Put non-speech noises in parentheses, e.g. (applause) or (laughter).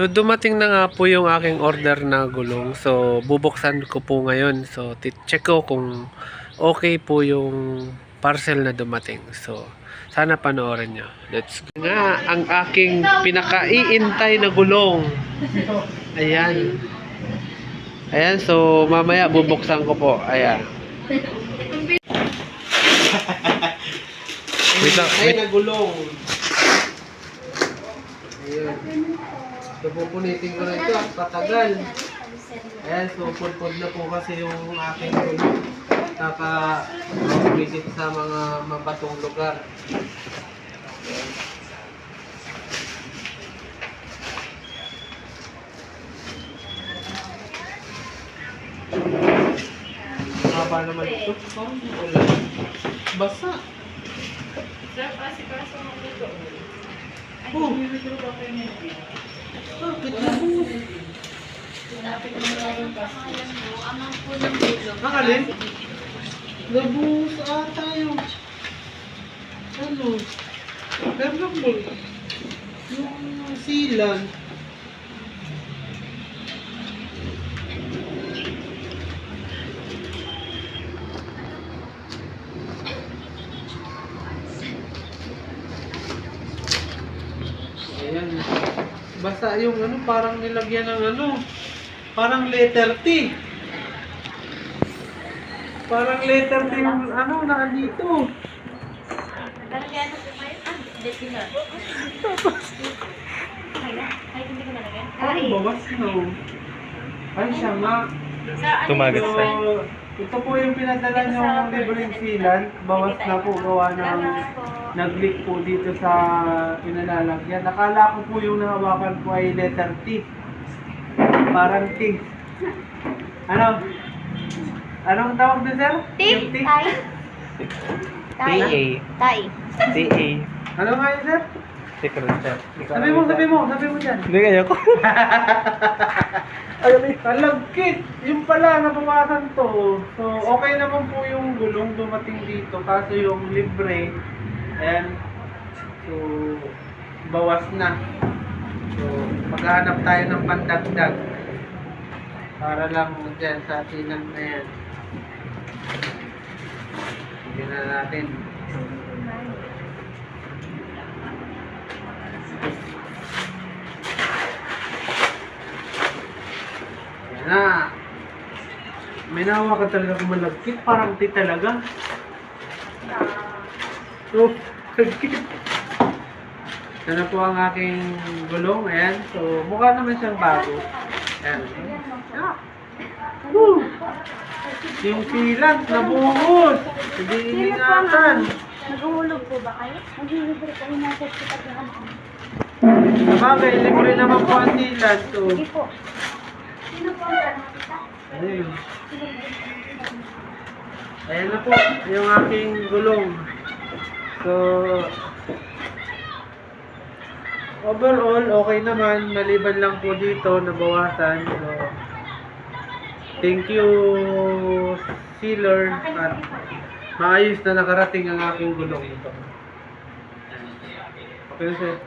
So dumating na nga po yung aking order na gulong. So bubuksan ko po ngayon. So check ko kung okay po yung parcel na dumating. So sana panoorin nyo. Let's go. Nga ang aking pinakaiintay na gulong. Ayan. Ayan, so mamaya bubuksan ko po. Ayan. (laughs) Wait lang, Ay, nagulong. Ayan. So, pupunitin ko na ito at patagal. Ayan, so pulpod na po kasi yung aking gulong. Kaka visit sa mga mabatong lugar. Haba naman ito. Oh, wala. Basa. Oh. Bakit nabuhos? Nakalin? Nabuhos ata yung... Ano? Pero. Yung silan. Ayan. Basta yung ano, parang nilagyan ng ano, parang letter T. Parang letter T yung ano, nakandito. Lalagyan na po kayo. Ah, hindi sila. Ay, hindi ko nalagyan. Ay, bawas na. oh. Ay, siya nga. Tumagat yun? sa- ito po yung pinadala niyo libreng sealant. Bawas na po gawa ng nag-leak po dito sa pinalalagyan. Nakala ko po yung nahawakan ko ay letter T. Parang T. Ano? Anong tawag na sir? Yung T? Tay. TA. Tay. TA. Ano nga yun sir? Secret sir. Sabi mo, sabi mo, sabi mo dyan. Hindi kaya ko. (laughs) Ay, talagkit. Yung pala, nabawasan to. So, okay naman po yung gulong dumating dito. Kaso yung libre, ayan. So, bawas na. So, maghanap tayo ng pandagdag. Para lang dyan sa atinan na yan. Hindi na natin. Yan na. May nawa ka talaga kung malagkit. Parang ti talaga. So, lagkit. Ito na po ang aking gulong. Ayan. So, mukha naman siyang bago. Ayan. Ah. Woo! Yung silant, nabuhos. Hindi iningatan. Naghuhulog po ba kayo? Naghihulog kayo na sa sikat na ano. Sabagay, libre naman po ang silant. So, Sige po. Sino po ang nakita? ayun. Ayan na po, yung aking gulong. So, overall, okay naman. Maliban lang po dito, nabawasan. So, thank you, sealer. At maayos na nakarating ang aking gulong ito. Okay, sir.